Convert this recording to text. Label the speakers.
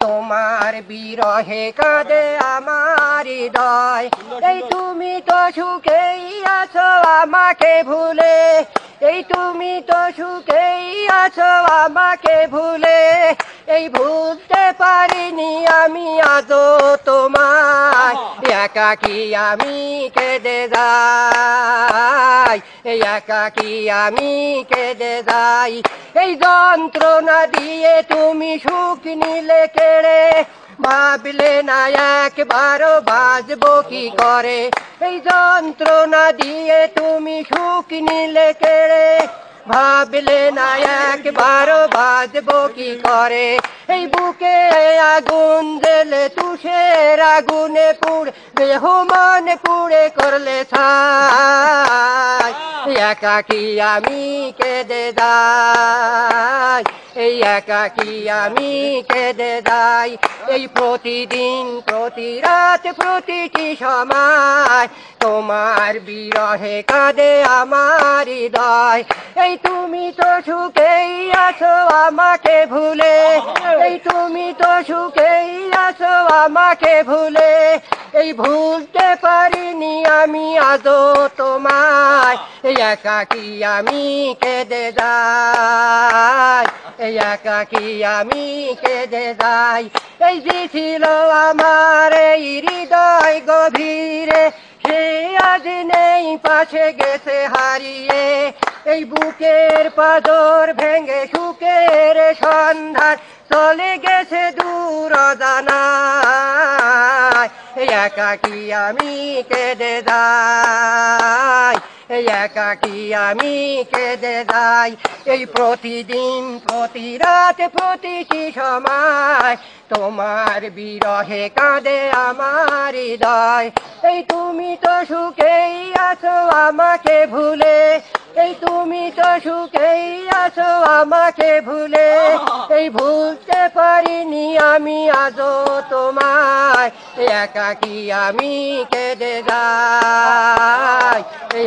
Speaker 1: তোমার বিরহে কাঁদে আমার হৃদয়। এই তুমি তো সুখেই আছো আমাকে ভুলে। এই তুমি তো সুখেই আছো আমাকে ভুলে। এই ভুলতে পারিনি আমি আদৌ তোমায় একাকি আমি কেঁদে যাই? একাকি আমি কেঁদে যাই? এই যন্ত্রণা দিয়ে তুমি সুখ নিলে কেড়ে? ভাবলে না একবারও বাজবো কি করে? এই যন্ত্রণা দিয়ে তুমি সুখ নিলে কেড়ে? ভাবলে না একবারও বাজবো কি করে? এই বুকে আগুন জেলে তুষের আগুনে পুড়ে, দেহ মন পুড়ে করলে ছাই। একাকি আমি কেঁদে যাই এই একাকি আমি কেঁদে যাই এই প্রতিদিন প্রতি রাত প্রতিটি সময় তোমার বিরহে কাঁদে আমার হৃদয়। এই তুমি তো সুখেই আছো আমাকে ভুলে, এই তুমি তো সুখেই আছো আমাকে ভুলে এই ভুলতে পারিনি আমি আদৌ তোমায়। এই একাকি আমি কেঁদে যাই। এই একাকি আমি কেঁদে যাই। এই যে ছিল আমার এই হৃদয় গভীরে, সে আজ নেই, পাশে গেছে হারিয়ে। এই বুকের পাদর ভেঙে সুখের সন্ধান, চলে গেছে দূর এই একাকি আমি কেঁদে যাই একাকি আমি কেঁদে যাই। এই প্রতিদিন প্রতি রাত প্রতিটি সময় তোমার বিরহে কাঁদে আমার হৃদয়। এই তুমি তো সুখেই আছো আমাকে ভুলে এই তুমি তো সুখেই আছো আমাকে ভুলে। এই ভুলতে পারিনি আমি আজও তোমায়। একাকি আমি কেঁদে যাই?